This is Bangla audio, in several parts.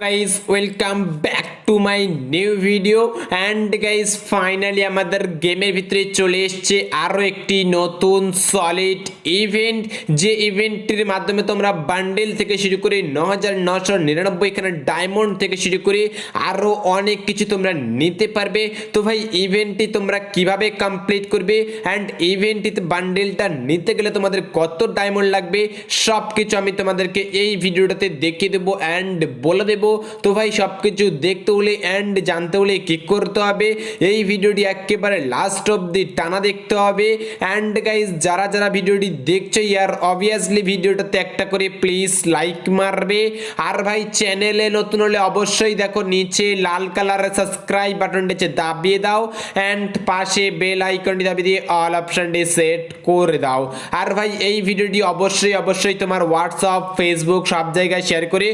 Guys welcome back to my new video and guys finally আমাদের গেমের ভিতরে চলে এসছে আরও একটি নতুন সলিড ইভেন্ট যে ইভেন্টের মাধ্যমে তোমরা বান্ডেল থেকে শুরু করে ন হাজার নশো নিরানব্বই এখানে ডায়মন্ড থেকে শুরু করে আরও অনেক কিছু তোমরা নিতে পারবে। তো ভাই ইভেন্টটি তোমরা কীভাবে কমপ্লিট করবে? অ্যান্ড ইভেন্টটিতে বান্ডেলটা নিতে গেলে তোমাদের কত ডায়মন্ড লাগবে? সব কিছু আমি তোমাদেরকে এই ভিডিওটাতে দেখিয়ে দেবো। অ্যান্ড বলে দেবো তো ভাই সব কিছু দেখতে হলে অ্যান্ড জানতে হলে কি করতে হবে। এই ভিডিওটি একেবারে লাস্ট অবধি টানা দেখতে হবে। অ্যান্ড গাইজ যারা যারা ভিডিওটি দেখছ, ইয়ার অবভিয়াসলি ভিডিওটাতে একটা করে প্লিজ লাইক মারবে। আর ভাই চ্যানেলে নতুন হলে অবশ্যই দেখো, নিচে লাল কালারের সাবস্ক্রাইব বাটনটি দাবিয়ে দাও। অ্যান্ড পাশে বেল আইকনটি দাবিয়ে দিয়ে অল অপশনটি সেট করে দাও। আর ভাই, এই ভিডিওটি অবশ্যই অবশ্যই তোমার হোয়াটসঅ্যাপ ফেসবুক সব জায়গায় শেয়ার করে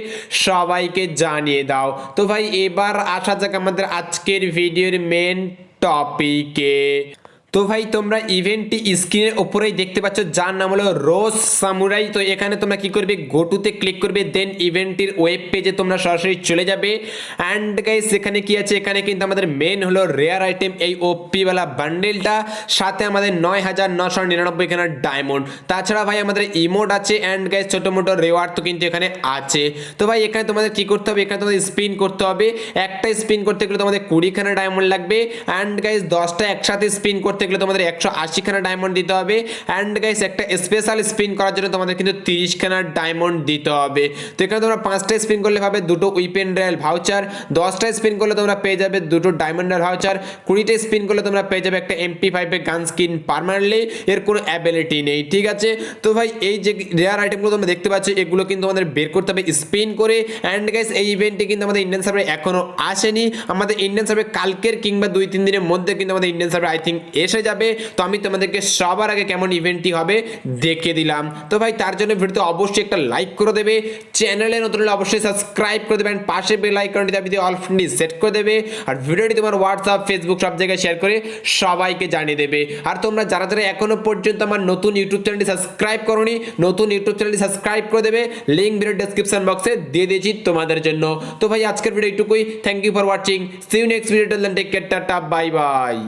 সবাইকে জানিয়ে দাও। তো ভাই এবার আসা যাক আমাদের আজকের ভিডিওর মেন টপিকে তো ভাই, তোমরা ইভেন্টটি স্ক্রিনের ওপরেই দেখতে পাচ্ছ, যার নাম হলো রোজ সামুরাই। তো এখানে তোমরা কি করবে? গোটুতে ক্লিক করবে, দেন ইভেন্টটির ওয়েব পেজে তোমরা সরাসরি চলে যাবে। অ্যান্ড গাইস, এখানে কি আছে? এখানে কিন্তু আমাদের মেন হলো রেয়ার আইটেম এই ওপিওয়ালা বান্ডেলটা সাথে আমাদের নয় হাজার নশো নিরানব্বই এখানে ডায়মন্ড তাছাড়া ভাই, আমাদের ইমোট আছে। অ্যান্ড গাইস, ছোটো মোটো রেওয়ার্ড তো কিন্তু এখানে আছে। তো ভাই, এখানে তোমাদের কি করতে হবে? এখানে তোমাদের স্পিন করতে হবে। একটা স্পিন করতে গেলে তোমাদের কুড়িখানা ডায়মন্ড লাগবে। অ্যান্ড গাইস, দশটা একসাথে স্পিন করতে গেলে তোমাদের একশো আশিখানা ডায়মন্ড দিতে হবে। অ্যান্ড গাইস একটা স্পেশাল স্পিন করার জন্য তোমাদের কিন্তু তিরিশখানা ডায়মন্ড দিতে হবে। তো এখানে তোমরা পাঁচটা স্পিন করলে পাবে দুটো উইপেন রয়্যাল ভাউচার দশটা স্পিন করলে তোমরা পেয়ে যাবে দুটো ডায়মন্ড রয়্যাল ভাউচার কুড়িটা স্পিন করলে তোমরা পেয়ে যাবে একটা এমপি ফাইভের গান স্কিন পারমানেন্টলি এর কোনো অ্যাবিলিটি নেই, ঠিক আছে? তো ভাই, এই যে রেয়ার আইটেমগুলো তোমরা দেখতে পাচ্ছ, এগুলো কিন্তু আমাদের বের করতে হবে স্পিন করে। অ্যান্ড গাইস এই ইভেন্টটি কিন্তু আমাদের ইন্ডিয়ান সার্ভে এখনও আসেনি। আমাদের ইন্ডিয়ান সার্ভে কালকের কিংবা দুই তিন দিনের মধ্যে কিন্তু আমাদের ইন্ডিয়ান সার্ভে আই থিঙ্ক এসে যাবে। তো আমি তোমাদেরকে সবার আগে কেমন ইভেন্টটি হবে দেখে দিলাম। তো ভাই, তার জন্য ভিডিওতে অবশ্যই একটা লাইক করে দেবে। চ্যানেলে নতুন হলে অবশ্যই সাবস্ক্রাইব করে দেবেন পাশে বেল আইকনটি দাবি দিয়ে অল সেট করে দেবে। আর ভিডিওটি তোমার হোয়াটসঅ্যাপ ফেসবুক সব জায়গায় শেয়ার করে সবাইকে জানিয়ে দেবে। আর তোমরা যারা যারা এখনও পর্যন্ত আমার নতুন ইউটিউব চ্যানেলটি সাবস্ক্রাইব করোনি, নতুন ইউটিউব চ্যানেলটি সাবস্ক্রাইব করে দেবে। লিঙ্ক ভিডিও ডেসক্রিপশন বক্সে দিয়ে দিয়েছি তোমাদের জন্য। তো ভাই, আজকের ভিডিও এইটুকুই। Thank you for watching see you next video take care tata bye bye